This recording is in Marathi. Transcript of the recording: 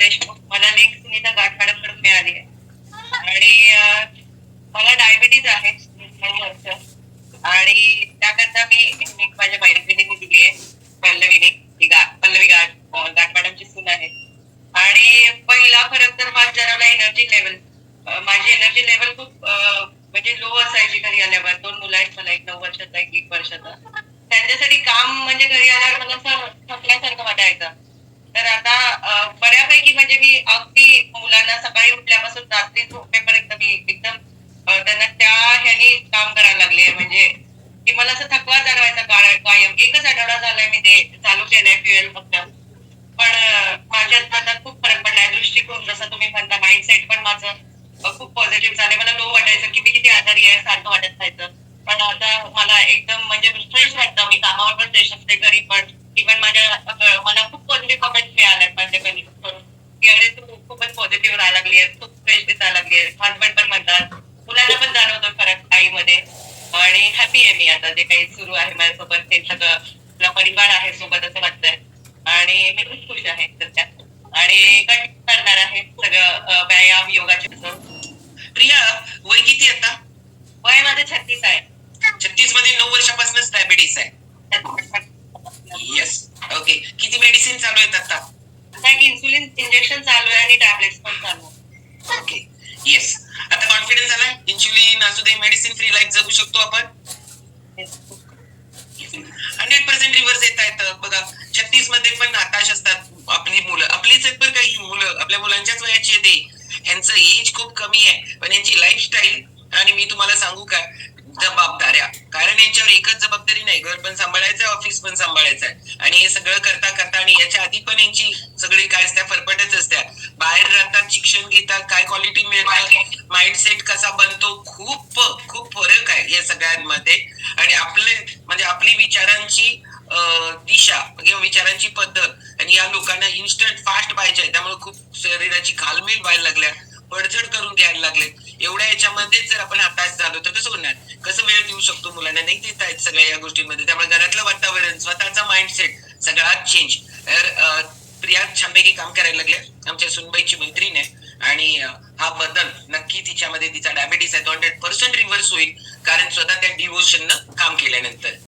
देशमुख मला लिंक सुनीता गाठ मॅडम मिळाली आहे. आणि मला डायबिटीज आहे आणि त्याकरता मी एक लिंक माझ्या मैत्रिणीने दिली आहे पल्लवीने. ही पल्लवी गाठ गाठ मॅडमची सून आहे. आणि पहिला फरक तर माझा जरा एनर्जी लेवल माझी एनर्जी लेवल खूप म्हणजे लो असायची घरी आल्यावर. दोन मुलं आहेत मला एक नऊ वर्षाचा एक एक वर्षाचा. त्यांच्यासाठी काम म्हणजे घरी आल्यावर मला असं थकल्यासारखं वाटायचं. तर आता की म्हणजे मी अगदी मुलांना सकाळी उठल्यापासून रात्री झोपेपर्यंत मी एकदम त्यांना त्या ह्यानी काम करायला लागले म्हणजे की मला असं थकवा जाणवायचा काळ- कायम. एकच आठवडा झालाय मी ते चालू केलंय फ्युएल फक्त पण माझ्यात माझा खूप फरक पडलाय. दृष्टिकोन जसं तुम्ही म्हणता माइंडसेट पण माझं खूप पॉझिटिव्ह झालंय. मला लो वाटायचं की मी किती आजारी आहे सारखं वाटत राहायचं. पण आता मला एकदम म्हणजे फ्रेश वाटतं. मी कामावर पण फ्रेश असते घरी पण. इव्हन माझ्या मला खूप पॉझिटिव्ह कमेंट मिळाल्यात माझ्या कधी अरे तू खूपच पॉझिटिव्ह राहायला लागली आहे खूप फ्रेश दिसायला लागली आहे हजबंड पण म्हणतात मुलांना पण जाणवतो फरक आईमध्ये. आणि हॅपी आहे मी आता. जे काही सुरू आहे माझ्यासोबत ते सगळं. आपला परिवार आहे सोबत असं वाटतंय. आणि मी खूप खुश आहे सध्या. आणि कंटिन्यू करणार आहे सगळं व्यायाम योगाचे. प्रिया वय किती आता? वय माझं छत्तीस आहे. छत्तीसमध्ये नऊ वर्षापासूनच डायबिटीस आहे येस ओके किती मेडिसिन चालू आहेत आता आता एक इन्सुलिन इंजेक्शन चालू आहे आणि टॅबलेट्स पण चालू आहे. ओके येस आता कॉन्फिडन्स झालाय? इन्सुलिन असू दे मेडिसिन फ्री लाईफ जगू शकतो आपण? हंड्रेड पर्सेंट रिव्हर्स येत आहेत. बघा छत्तीसमध्ये पण हताश असतात आपली मुलं. आपलीच आहेत बरं काही मुलं. आपल्या मुलांच्याच वयाची आहे ते. यांचं एज खूप कमी आहे. पण यांची लाईफस्टाईल आणि मी तुम्हाला सांगू का? जबाबदाऱ्या. कारण यांच्यावर एकच जबाबदारी नाही. घर पण सांभाळायचं ऑफिस पण सांभाळायचं आहे आणि हे सगळं करता करता आणि याच्या आधी पण यांची सगळी काय शिक्षण घेतात काय क्वालिटी मिळतात माइंडसेट कसा बनतो खूप खूप फरक आहे या सगळ्यांमध्ये. आणि आपले म्हणजे आपली विचारांची दिशा किंवा विचारांची पद्धत आणि या लोकांना इन्स्टंट फास्ट पाहिजे त्यामुळे खूप शरीराची घालमेल व्हायला लागल्या पडझड करून घ्यायला लागले. एवढ्या याच्यामध्ये जर आपण हाताश झालो तर कसं होणार? कसं वेळ देऊ शकतो मुलांना? नाही देत आहेत सगळ्या या गोष्टींमध्ये. त्यामुळे घरातलं वातावरण स्वतःचा माइंडसेट सगळा चेंज तर प्रिया छानपैकी काम करायला लागले आमच्या सुनबाईची मैत्रीण आहे. आणि हा बदल नक्की तिच्यामध्ये तिचा डायबिटीस आहे. तो हंड्रेड पर्सेंट रिव्हर्स होईल कारण स्वतः त्या डिवोशननं काम केल्यानंतर.